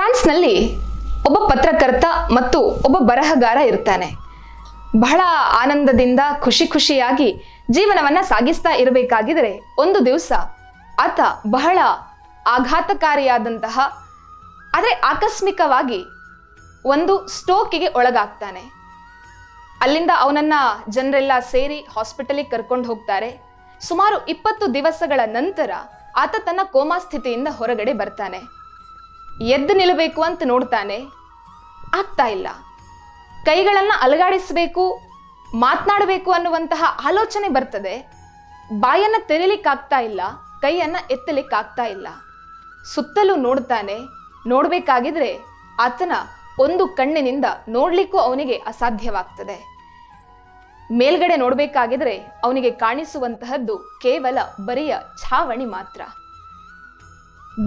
ಫ್ರಾನ್ಸ್ನಲ್ಲಿ ಒಬ್ಬ ಪತ್ರಕರ್ತ ಮತ್ತು ಒಬ್ಬ ಬರಹಗಾರ ಇರ್ತಾನೆ. ಬಹಳ ಆನಂದದಿಂದ ಖುಷಿ ಖುಷಿಯಾಗಿ ಜೀವನವನ್ನ ಸಾಗಿಸ್ತಾ ಇರಬೇಕಾಗಿದ್ರೆ ಒಂದು ದಿವಸ ಆತ ಬಹಳ ಆಘಾತಕಾರಿಯಾದಂತಹ, ಆದರೆ ಆಕಸ್ಮಿಕವಾಗಿ ಒಂದು ಸ್ಟೋಕಿಗೆ ಒಳಗಾಗ್ತಾನೆ. ಅಲ್ಲಿಂದ ಅವನನ್ನ ಜನರೆಲ್ಲ ಸೇರಿ ಹಾಸ್ಪಿಟಲಿಗೆ ಕರ್ಕೊಂಡು ಹೋಗ್ತಾರೆ. ಸುಮಾರು ಇಪ್ಪತ್ತು ದಿವಸಗಳ ನಂತರ ಆತ ತನ್ನ ಕೋಮಾ ಸ್ಥಿತಿಯಿಂದ ಹೊರಗಡೆ ಬರ್ತಾನೆ. ಎದ್ದು ನಿಲ್ಲಬೇಕು ಅಂತ ನೋಡ್ತಾನೆ. ಆಗ್ತಾ ಇಲ್ಲ. ಕೈಗಳನ್ನು ಅಲಗಾಡಿಸಬೇಕು, ಮಾತನಾಡಬೇಕು ಅನ್ನುವಂತಹ ಆಲೋಚನೆ ಬರ್ತದೆ. ಬಾಯನ್ನು ತೆರೀಲಿಕ್ಕಾಗ್ತಾ ಇಲ್ಲ, ಕೈಯನ್ನು ಎತ್ತಲಿಕ್ಕಾಗ್ತಾ ಇಲ್ಲ. ಸುತ್ತಲೂ ನೋಡ್ತಾನೆ. ನೋಡಬೇಕಾಗಿದ್ರೆ ಆತನ ಒಂದು ಕಣ್ಣಿನಿಂದ ನೋಡಲಿಕ್ಕೂ ಅವನಿಗೆ ಅಸಾಧ್ಯವಾಗ್ತದೆ. ಮೇಲ್ಗಡೆ ನೋಡಬೇಕಾಗಿದ್ರೆ ಅವನಿಗೆ ಕಾಣಿಸುವಂತಹದ್ದು ಕೇವಲ ಬರಿಯ ಛಾವಣಿ ಮಾತ್ರ.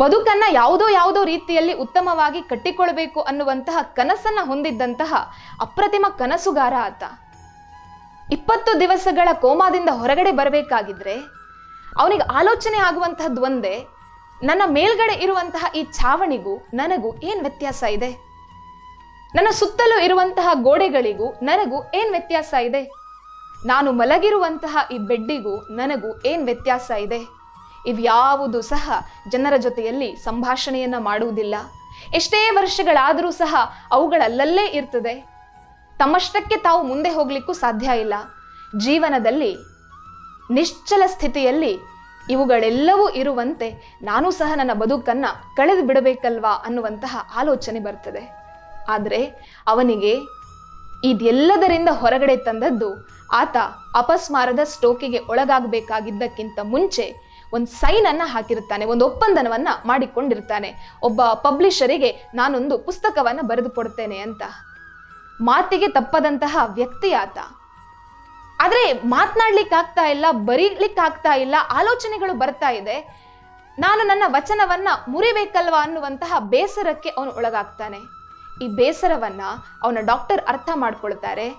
ಬದುಕನ್ನ ಯಾವುದೋ ಯಾವುದೋ ರೀತಿಯಲ್ಲಿ ಉತ್ತಮವಾಗಿ ಕಟ್ಟಿಕೊಳ್ಬೇಕು ಅನ್ನುವಂತಹ ಕನಸನ್ನ ಹೊಂದಿದ್ದಂತಹ ಅಪ್ರತಿಮ ಕನಸುಗಾರ ಆತ. ಇಪ್ಪತ್ತು ದಿವಸಗಳ ಕೋಮಾದಿಂದ ಹೊರಗಡೆ ಬರಬೇಕಾಗಿದ್ರೆ ಅವನಿಗೆ ಆಲೋಚನೆ ಆಗುವಂತಹದ್ದು ಒಂದೇ, ನನ್ನ ಮೇಲ್ಗಡೆ ಇರುವಂತಹ ಈ ಛಾವಣಿಗೂ ನನಗೂ ಏನ್ ವ್ಯತ್ಯಾಸ ಇದೆ? ನನ್ನ ಸುತ್ತಲೂ ಇರುವಂತಹ ಗೋಡೆಗಳಿಗೂ ನನಗೂ ಏನ್ ವ್ಯತ್ಯಾಸ ಇದೆ? ನಾನು ಮಲಗಿರುವಂತಹ ಈ ಬೆಡ್ಡಿಗೂ ನನಗೂ ಏನ್ ವ್ಯತ್ಯಾಸ ಇದೆ? ಇವ್ಯಾವುದು ಸಹ ಜನರ ಜೊತೆಯಲ್ಲಿ ಸಂಭಾಷಣೆಯನ್ನು ಮಾಡುವುದಿಲ್ಲ. ಎಷ್ಟೇ ವರ್ಷಗಳಾದರೂ ಸಹ ಅವುಗಳಲ್ಲಲ್ಲೇ ಇರ್ತದೆ. ತಮ್ಮಷ್ಟಕ್ಕೆ ತಾವು ಮುಂದೆ ಹೋಗಲಿಕ್ಕೂ ಸಾಧ್ಯ ಇಲ್ಲ. ಜೀವನದಲ್ಲಿ ನಿಶ್ಚಲ ಸ್ಥಿತಿಯಲ್ಲಿ ಇವುಗಳೆಲ್ಲವೂ ಇರುವಂತೆ ನಾನು ಸಹ ನನ್ನ ಬದುಕನ್ನು ಕಳೆದು ಬಿಡಬೇಕಲ್ವಾ ಅನ್ನುವಂತಹ ಆಲೋಚನೆ ಬರ್ತದೆ. ಆದರೆ ಅವನಿಗೆ ಇದೆಲ್ಲದರಿಂದ ಹೊರಗಡೆ ತಂದದ್ದು ಆತ ಅಪಸ್ಮಾರದ ಸ್ಟೋಕಿಗೆ ಒಳಗಾಗಬೇಕಾಗಿದ್ದಕ್ಕಿಂತ ಮುಂಚೆ ಒಂದು ಸೈನ್ ಅನ್ನ ಹಾಕಿರ್ತಾನೆ ಒಂದು ಒಪ್ಪಂದನವನ್ನ ಮಾಡಿಕೊಂಡಿರ್ತಾನೆ. ಒಬ್ಬ ಪಬ್ಲಿಷರಿಗೆ ನಾನೊಂದು ಪುಸ್ತಕವನ್ನ ಬರೆದು ಕೊಡ್ತೇನೆ ಅಂತ. ಮಾತಿಗೆ ತಪ್ಪದಂತಹ ವ್ಯಕ್ತಿ ಆತ. ಆದ್ರೆ ಮಾತನಾಡ್ಲಿಕ್ಕೆ ಆಗ್ತಾ ಇಲ್ಲ ಬರೀಲಿಕ್ಕೆ ಆಗ್ತಾ ಇಲ್ಲ, ಆಲೋಚನೆಗಳು ಬರ್ತಾ ಇದೆ. ನಾನು ನನ್ನ ವಚನವನ್ನ ಮುರಿಬೇಕಲ್ವಾ ಅನ್ನುವಂತಹ ಬೇಸರಕ್ಕೆ ಅವನು ಒಳಗಾಗ್ತಾನೆ. ಈ ಬೇಸರವನ್ನ ಅವನ ಡಾಕ್ಟರ್ ಅರ್ಥ ಮಾಡ್ಕೊಳ್ತಾರೆ,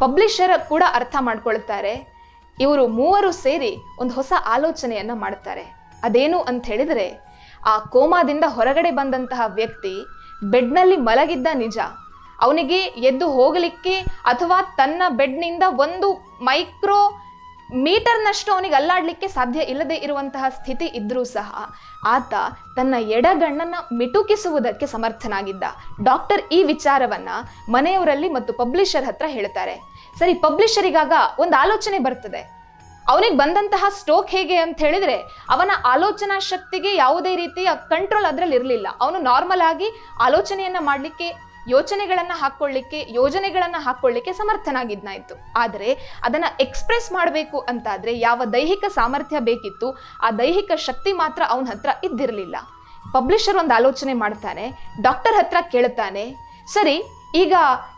ಪಬ್ಲಿಷರ್ ಕೂಡ ಅರ್ಥ ಮಾಡ್ಕೊಳ್ತಾರೆ. ಇವರು ಮೂವರು ಸೇರಿ ಒಂದು ಹೊಸ ಆಲೋಚನೆಯನ್ನ ಮಾಡ್ತಾರೆ. ಅದೇನು ಅಂತ ಹೇಳಿದರೆ, ಆ ಕೋಮಾದಿಂದ ಹೊರಗಡೆ ಬಂದಂತಹ ವ್ಯಕ್ತಿ ಬೆಡ್ನಲ್ಲಿ ಮಲಗಿದ್ದ ನಿಜ. ಅವನಿಗೆ ಎದ್ದು ಹೋಗಲಿಕ್ಕೆ ಅಥವಾ ತನ್ನ ಬೆಡ್ನಿಂದ ಒಂದು ಮೈಕ್ರೋ ಮೀಟರ್ನಷ್ಟು ಅವನಿಗೆ ಅಲ್ಲಾಡಲಿಕ್ಕೆ ಸಾಧ್ಯ ಇಲ್ಲದೆ ಇರುವಂತಹ ಸ್ಥಿತಿ ಇದ್ದರೂ ಸಹ ಆತ ತನ್ನ ಎಡಗಣ್ಣನ್ನು ಮಿಟುಕಿಸುವುದಕ್ಕೆ ಸಮರ್ಥನಾಗಿದ್ದ. ಡಾಕ್ಟರ್ ಈ ವಿಚಾರವನ್ನ ಮನೆಯವರಲ್ಲಿ ಮತ್ತು ಪಬ್ಲಿಷರ್ ಹತ್ರ ಹೇಳ್ತಾರೆ. ಸರಿ ಪಬ್ಲಿಷರಿಗಾಗ ಒಂದು ಆಲೋಚನೆ ಬರ್ತದೆ. ಅವನಿಗೆ ಬಂದಂತಹ ಸ್ಟೋಕ್ ಹೇಗೆ ಅಂತ ಹೇಳಿದ್ರೆ, ಅವನ ಆಲೋಚನಾ ಶಕ್ತಿಗೆ ಯಾವುದೇ ರೀತಿಯ ಕಂಟ್ರೋಲ್ ಅದರಲ್ಲಿ ಇರಲಿಲ್ಲ. ಅವನು ನಾರ್ಮಲ್ ಆಗಿ ಆಲೋಚನೆಯನ್ನ ಮಾಡಲಿಕ್ಕೆ, ಯೋಚನೆಗಳನ್ನ ಹಾಕೊಳ್ಳಿಕ್ಕೆ ಯೋಜನೆಗಳನ್ನ ಹಾಕೊಳ್ಳಿಕ್ಕೆ ಸಮರ್ಥನಾಗಿದ್ನಾಯ್ತು. ಆದರೆ, ಅದನ್ನ ಎಕ್ಸ್ಪ್ರೆಸ್ ಮಾಡಬೇಕು ಅಂತಾದ್ರೆ ಯಾವ ದೈಹಿಕ ಸಾಮರ್ಥ್ಯ ಬೇಕಿತ್ತು, ಆ ದೈಹಿಕ ಶಕ್ತಿ ಮಾತ್ರ ಅವನ ಹತ್ರ ಇದ್ದಿರಲಿಲ್ಲ. ಪಬ್ಲಿಷರ್ ಒಂದು ಆಲೋಚನೆ ಮಾಡ್ತಾನೆ ಡಾಕ್ಟರ್ ಹತ್ರ ಕೇಳ್ತಾನೆ, ಸರಿ ಈಗ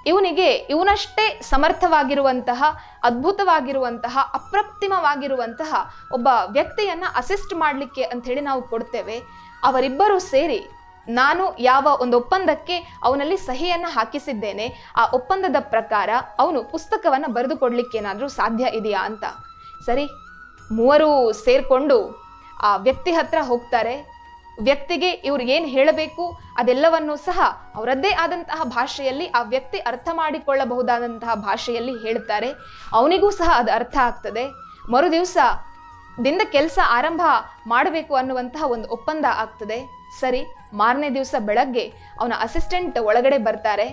ಇವನಿಗೆ ಇವನಷ್ಟೇ ಸಮರ್ಥವಾಗಿರುವಂತಹ, ಅದ್ಭುತವಾಗಿರುವಂತಹ, ಅಪ್ರತಿಮವಾಗಿರುವಂತಹ ಒಬ್ಬ ವ್ಯಕ್ತಿಯನ್ನ ಅಸಿಸ್ಟ್ ಮಾಡಲಿಕ್ಕೆ ಅಂತ ಹೇಳಿ ನಾವು ಕೊಡ್ತೇವೆ. ಅವರಿಬ್ಬರು ಸೇರಿ ನಾನು ಯಾವ ಒಂದು ಒಪ್ಪಂದಕ್ಕೆ ಅವನಲ್ಲಿ ಸಹಿಯನ್ನ ಹಾಕಿಸಿದ್ದೇನೆ, ಆ ಒಪ್ಪಂದದ ಪ್ರಕಾರ ಅವನು ಪುಸ್ತಕವನ್ನು ಬರೆದು ಏನಾದರೂ ಸಾಧ್ಯ ಇದೆಯಾ ಅಂತ. ಸರಿ, ಮೂವರು ಸೇರಿಕೊಂಡು ಆ ವ್ಯಕ್ತಿ ಹತ್ರ ಹೋಗ್ತಾರೆ. ವ್ಯಕ್ತಿಗೆ ಇವ್ರು ಏನು ಹೇಳಬೇಕು ಅದೆಲ್ಲವನ್ನು ಸಹ ಅವರದ್ದೇ ಆದಂತಹ ಭಾಷೆಯಲ್ಲಿ ಆ ವ್ಯಕ್ತಿ ಅರ್ಥ ಮಾಡಿಕೊಳ್ಳಬಹುದಾದಂತಹ ಭಾಷೆಯಲ್ಲಿ ಹೇಳ್ತಾರೆ ಅವನಿಗೂ ಸಹ ಅದು ಅರ್ಥ ಆಗ್ತದೆ. ಮರು ದಿವಸ ದಿಂದ ಕೆಲಸ ಆರಂಭ ಮಾಡಬೇಕು ಅನ್ನುವಂತಹ ಒಂದು ಒಪ್ಪಂದ ಆಗ್ತದೆ. ಸರಿ, ಮಾರನೇ ದಿವಸ ಬೆಳಗ್ಗೆ ಅವನ ಅಸಿಸ್ಟೆಂಟ್ ಒಳಗಡೆ ಬರ್ತಾರೆ.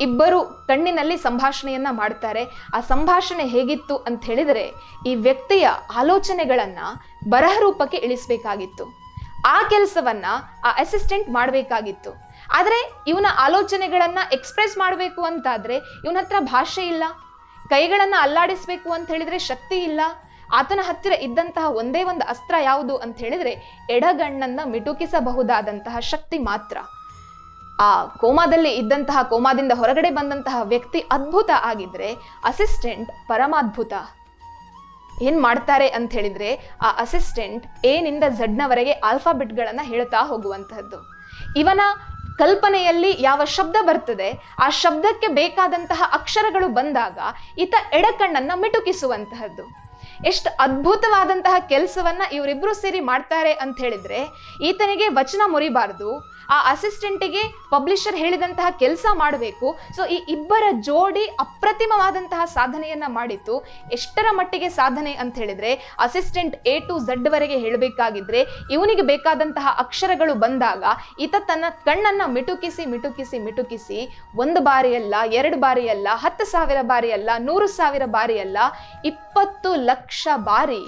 ಇಬ್ಬರು ಕಣ್ಣಿನಲ್ಲಿ ಸಂಭಾಷಣೆಯನ್ನ ಮಾಡ್ತಾರೆ. ಆ ಸಂಭಾಷಣೆ ಹೇಗಿತ್ತು ಅಂತ ಹೇಳಿದರೆ ಈ ವ್ಯಕ್ತಿಯ ಆಲೋಚನೆಗಳನ್ನ ಬರಹ ರೂಪಕ್ಕೆ ಇಳಿಸ್ಬೇಕಾಗಿತ್ತು. ಆ ಕೆಲಸವನ್ನ ಆ ಅಸಿಸ್ಟೆಂಟ್ ಮಾಡಬೇಕಾಗಿತ್ತು. ಆದರೆ ಇವನ ಆಲೋಚನೆಗಳನ್ನ ಎಕ್ಸ್ಪ್ರೆಸ್ ಮಾಡಬೇಕು ಅಂತಾದ್ರೆ ಇವನ ಹತ್ರ ಭಾಷೆ ಇಲ್ಲ. ಕೈಗಳನ್ನು ಅಲ್ಲಾಡಿಸ್ಬೇಕು ಅಂತ ಹೇಳಿದ್ರೆ ಶಕ್ತಿ ಇಲ್ಲ. ಆತನ ಹತ್ತಿರ ಇದ್ದಂತಹ ಒಂದೇ ಒಂದು ಅಸ್ತ್ರ ಯಾವುದು ಅಂತ ಹೇಳಿದ್ರೆ ಎಡಗಣ್ಣನ್ನ ಮಿಟುಕಿಸಬಹುದಾದಂತಹ ಶಕ್ತಿ ಮಾತ್ರ. ಆ ಕೋಮಾದಲ್ಲಿ ಇದ್ದಂತಹ ಕೋಮಾದಿಂದ ಹೊರಗಡೆ ಬಂದಂತಹ ವ್ಯಕ್ತಿ ಅದ್ಭುತ ಆಗಿದ್ರೆ ಅಸಿಸ್ಟೆಂಟ್ ಪರಮಾದ್ಭುತ. ಏನ್ ಮಾಡ್ತಾರೆ ಅಂತ ಹೇಳಿದ್ರೆ ಆ ಅಸಿಸ್ಟೆಂಟ್ ಏನಿಂದ ಝಡ್ನವರೆಗೆ ಆಲ್ಫಾಬೆಟ್ಗಳನ್ನ ಹೇಳ್ತಾ ಹೋಗುವಂತಹದ್ದು. ಇವನ ಕಲ್ಪನೆಯಲ್ಲಿ ಯಾವ ಶಬ್ದ ಬರ್ತದೆ, ಆ ಶಬ್ದಕ್ಕೆ ಬೇಕಾದಂತಹ ಅಕ್ಷರಗಳು ಬಂದಾಗ, ಈತ ಎಡಕಣ್ಣನ್ನ ಮಿಟುಕಿಸುವಂತಹದ್ದು. ಎಷ್ಟು ಅದ್ಭುತವಾದಂತಹ ಕೆಲಸವನ್ನ ಇವರಿಬ್ರು ಸೇರಿ ಮಾಡ್ತಾರೆ ಅಂತ ಹೇಳಿದ್ರೆ, ಈತನಿಗೆ ವಚನ ಮುರಿಬಾರ್ದು, ಆ ಅಸಿಸ್ಟೆಂಟಿಗೆ ಪಬ್ಲಿಷರ್ ಹೇಳಿದಂತಹ ಕೆಲಸ ಮಾಡಬೇಕು. ಸೊ ಈ ಇಬ್ಬರ ಜೋಡಿ ಅಪ್ರತಿಮವಾದಂತಹ ಸಾಧನೆಯನ್ನ ಮಾಡಿತ್ತು ಎಷ್ಟರ ಮಟ್ಟಿಗೆ ಸಾಧನೆ ಅಂತ ಹೇಳಿದ್ರೆ, ಅಸಿಸ್ಟೆಂಟ್ ಎ ಟು ಝಡ್ ವರೆಗೆ ಹೇಳಬೇಕಾಗಿದ್ರೆ, ಇವನಿಗೆ ಬೇಕಾದಂತಹ ಅಕ್ಷರಗಳು ಬಂದಾಗ ಈತ ತನ್ನ ಕಣ್ಣನ್ನ ಮಿಟುಕಿಸಿ ಮಿಟುಕಿಸಿ ಮಿಟುಕಿಸಿ, ಒಂದು ಬಾರಿಯಲ್ಲ, ಎರಡು ಬಾರಿಯಲ್ಲ, ಹತ್ತು ಸಾವಿರ ಬಾರಿಯಲ್ಲ, ನೂರು ಸಾವಿರ ಬಾರಿಯಲ್ಲ, ಇಪ್ಪತ್ತು ಲಕ್ಷ ಬಾರಿ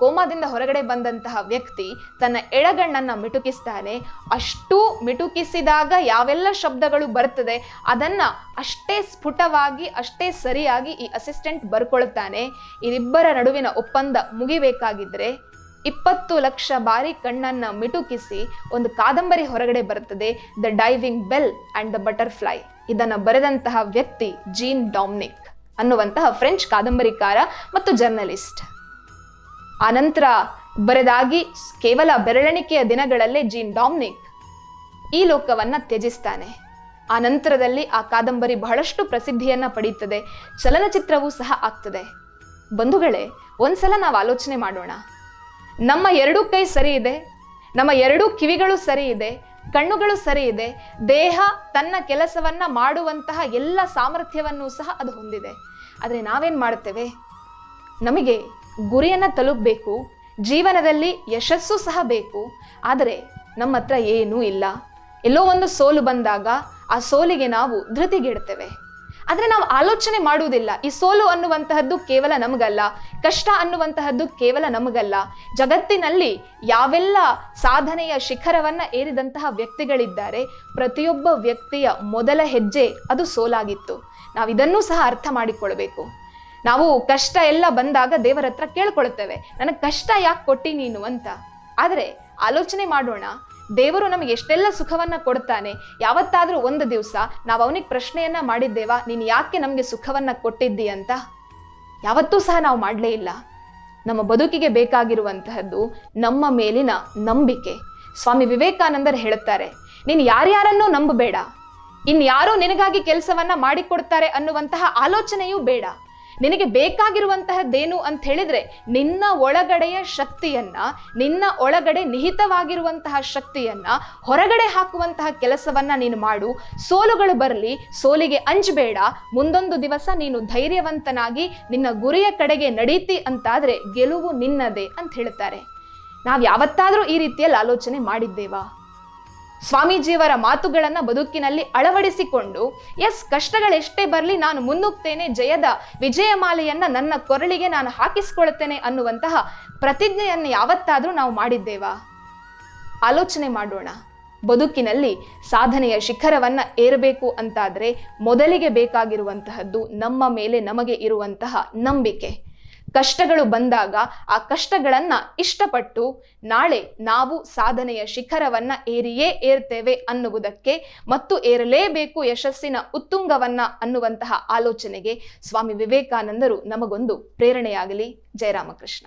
ಕೋಮಾದಿಂದ ಹೊರಗಡೆ ಬಂದಂತಹ ವ್ಯಕ್ತಿ ತನ್ನ ಎಡಗಣ್ಣನ್ನು ಮಿಟುಕಿಸ್ತಾನೆ. ಅಷ್ಟು ಮಿಟುಕಿಸಿದಾಗ ಯಾವೆಲ್ಲ ಶಬ್ದಗಳು ಬರ್ತದೆ ಅದನ್ನು ಅಷ್ಟೇ ಸ್ಫುಟವಾಗಿ, ಅಷ್ಟೇ ಸರಿಯಾಗಿ ಈ ಅಸಿಸ್ಟೆಂಟ್ ಬರ್ಕೊಳ್ತಾನೆ. ಇದಿಬ್ಬರ ನಡುವಿನ ಒಪ್ಪಂದ ಮುಗಿಬೇಕಾಗಿದ್ದರೆ ಇಪ್ಪತ್ತು ಲಕ್ಷ ಬಾರಿ ಕಣ್ಣನ್ನು ಮಿಟುಕಿಸಿ ಒಂದು ಕಾದಂಬರಿ ಹೊರಗಡೆ ಬರುತ್ತದೆ. The diving bell and the butterfly ಇದನ್ನು ಬರೆದಂತಹ ವ್ಯಕ್ತಿ ಜೀನ್ ಡಾಮ್ನಿಕ್. ಅನ್ನುವಂತಹ ಫ್ರೆಂಚ್ ಕಾದಂಬರಿಕಾರ ಮತ್ತು ಜರ್ನಲಿಸ್ಟ್. ಆನಂತರ ಬರೆದಾಗಿ ಕೇವಲ ಬೆರಳೆಣಿಕೆಯ ದಿನಗಳಲ್ಲೇ ಜೀನ್ ಡಾಮ್ನಿಕ್ ಈ ಲೋಕವನ್ನ ತ್ಯಜಿಸ್ತಾನೆ. ಆ ನಂತರದಲ್ಲಿ ಆ ಕಾದಂಬರಿ ಬಹಳಷ್ಟು ಪ್ರಸಿದ್ಧಿಯನ್ನ ಪಡೆಯುತ್ತದೆ ಚಲನಚಿತ್ರವೂ ಸಹ ಆಗ್ತದೆ. ಬಂಧುಗಳೇ, ಒಂದ್ಸಲ ನಾವು ಆಲೋಚನೆ ಮಾಡೋಣ. ನಮ್ಮ ಎರಡೂ ಕೈ ಸರಿ ಇದೆ, ನಮ್ಮ ಎರಡೂ ಕಿವಿಗಳು ಸರಿ ಇದೆ, ಕಣ್ಣುಗಳು ಸರಿ ಇದೆ, ದೇಹ ತನ್ನ ಕೆಲಸವನ್ನ ಮಾಡುವಂತಹ ಎಲ್ಲ ಸಾಮರ್ಥ್ಯವನ್ನು ಸಹ ಅದು ಹೊಂದಿದೆ. ಆದರೆ ನಾವೇನು ಮಾಡ್ತೇವೆ ನಮಗೆ ಗುರಿಯನ್ನು ತಲುಪಬೇಕು, ಜೀವನದಲ್ಲಿ ಯಶಸ್ಸು ಸಹ ಬೇಕು. ಆದರೆ ನಮ್ಮ ಹತ್ರ ಏನೂ ಇಲ್ಲ. ಎಲ್ಲೋ ಒಂದು ಸೋಲು ಬಂದಾಗ ಆ ಸೋಲಿಗೆ ನಾವು ಧೃತಿಗೆಡ್ತೇವೆ. ಆದರೆ ನಾವು ಆಲೋಚನೆ ಮಾಡುವುದಿಲ್ಲ. ಈ ಸೋಲು ಅನ್ನುವಂತಹದ್ದು ಕೇವಲ ನಮಗಲ್ಲ. ಕಷ್ಟ ಅನ್ನುವಂತಹದ್ದು ಕೇವಲ ನಮಗಲ್ಲ. ಜಗತ್ತಿನಲ್ಲಿ ಯಾವೆಲ್ಲ ಸಾಧನೆಯ ಶಿಖರವನ್ನು ಏರಿದಂತಹ ವ್ಯಕ್ತಿಗಳಿದ್ದಾರೆ, ಪ್ರತಿಯೊಬ್ಬ ವ್ಯಕ್ತಿಯ ಮೊದಲ ಹೆಜ್ಜೆ ಅದು ಸೋಲಾಗಿತ್ತು. ನಾವು ಇದನ್ನು ಸಹ ಅರ್ಥ ಮಾಡಿಕೊಳ್ಬೇಕು. ನಾವು ಕಷ್ಟ ಎಲ್ಲ ಬಂದಾಗ ದೇವರ ಹತ್ರ ಕೇಳ್ಕೊಳ್ತೇವೆ. ನನಗೆ ಕಷ್ಟ ಯಾಕೆ ಕೊಟ್ಟಿ ನೀನು ಅಂತ. ಆದರೆ ಆಲೋಚನೆ ಮಾಡೋಣ. ದೇವರು ನಮಗೆ ಎಷ್ಟೆಲ್ಲ ಸುಖವನ್ನ ಕೊಡ್ತಾನೆ. ಯಾವತ್ತಾದರೂ ಒಂದು ದಿವಸ ನಾವು ಅವನಿಗೆ ಪ್ರಶ್ನೆಯನ್ನ ಮಾಡಿದ್ದೇವಾ, ನೀನು ಯಾಕೆ ನಮಗೆ ಸುಖವನ್ನ ಕೊಟ್ಟಿದ್ದಿ ಅಂತ? ಯಾವತ್ತೂ ಸಹ ನಾವು ಮಾಡಲೇ ಇಲ್ಲ. ನಮ್ಮ ಬದುಕಿಗೆ ಬೇಕಾಗಿರುವಂತಹದ್ದು ನಮ್ಮ ಮೇಲಿನ ನಂಬಿಕೆ. ಸ್ವಾಮಿ ವಿವೇಕಾನಂದರು ಹೇಳುತ್ತಾರೆ, ನೀನು ಯಾರ್ಯಾರನ್ನೂ ನಂಬಬೇಡ. ಇನ್ಯಾರೋ ನಿನಗಾಗಿ ಕೆಲಸವನ್ನ ಮಾಡಿಕೊಡ್ತಾರೆ ಅನ್ನುವಂತಹ ಆಲೋಚನೆಯೂ ಬೇಡ. ನಿನಗೆ ಬೇಕಾಗಿರುವಂತಹದ್ದೇನು ಅಂತ ಹೇಳಿದ್ರೆ ನಿನ್ನ ಒಳಗಡೆಯ ಶಕ್ತಿಯನ್ನ, ನಿನ್ನ ಒಳಗಡೆ ನಿಹಿತವಾಗಿರುವಂತಹ ಶಕ್ತಿಯನ್ನ ಹೊರಗಡೆ ಹಾಕುವಂತಹ ಕೆಲಸವನ್ನ ನೀನು ಮಾಡು. ಸೋಲುಗಳು ಬರಲಿ, ಸೋಲಿಗೆ ಅಂಜಬೇಡ ಮುಂದೊಂದು ದಿವಸ ನೀನು ಧೈರ್ಯವಂತನಾಗಿ ನಿನ್ನ ಗುರಿಯ ಕಡೆಗೆ ನಡೀತಿ ಅಂತಾದ್ರೆ ಗೆಲುವು ನಿನ್ನದೇ ಅಂತ ಹೇಳ್ತಾರೆ. ನಾವು ಯಾವತ್ತಾದರೂ ಈ ರೀತಿಯಲ್ಲಿ ಆಲೋಚನೆ ಮಾಡಿದ್ದೇವಾ? ಸ್ವಾಮೀಜಿಯವರ ಮಾತುಗಳನ್ನ ಬದುಕಿನಲ್ಲಿ ಅಳವಡಿಸಿಕೊಂಡು, ಎಸ್, ಕಷ್ಟಗಳೆಷ್ಟೇ ಬರಲಿ, ನಾನು ಮುನ್ನುಗ್ತೇನೆ, ಜಯದ ವಿಜಯಮಾಲೆಯನ್ನು ನನ್ನ ಕೊರಳಿಗೆ ನಾನು ಹಾಕಿಸ್ಕೊಳ್ತೇನೆ ಅನ್ನುವಂತಹ ಪ್ರತಿಜ್ಞೆಯನ್ನು ಯಾವತ್ತಾದರೂ ನಾವು ಮಾಡಿದ್ದೇವಾ? ಆಲೋಚನೆ ಮಾಡೋಣ. ಬದುಕಿನಲ್ಲಿ ಸಾಧನೆಯ ಶಿಖರವನ್ನ ಏರಬೇಕು ಅಂತಾದರೆ ಮೊದಲಿಗೆ ಬೇಕಾಗಿರುವಂತಹದ್ದು ನಮ್ಮ ಮೇಲೆ ನಮಗೆ ಇರುವಂತಹ ನಂಬಿಕೆ. ಕಷ್ಟಗಳು ಬಂದಾಗ ಆ ಕಷ್ಟಗಳನ್ನು ಇಷ್ಟಪಟ್ಟು ನಾಳೆ ನಾವು ಸಾಧನೆಯ ಶಿಖರವನ್ನ ಏರಿಯೇ ಏರ್ತೇವೆ ಅನ್ನುವುದಕ್ಕೆ ಮತ್ತು ಏರಲೇಬೇಕು ಯಶಸ್ಸಿನ ಉತ್ತುಂಗವನ್ನ ಅನ್ನುವಂತಹ ಆಲೋಚನೆಗೆ ಸ್ವಾಮಿ ವಿವೇಕಾನಂದರು ನಮಗೊಂದು ಪ್ರೇರಣೆಯಾಗಲಿ. ಜಯರಾಮಕೃಷ್ಣ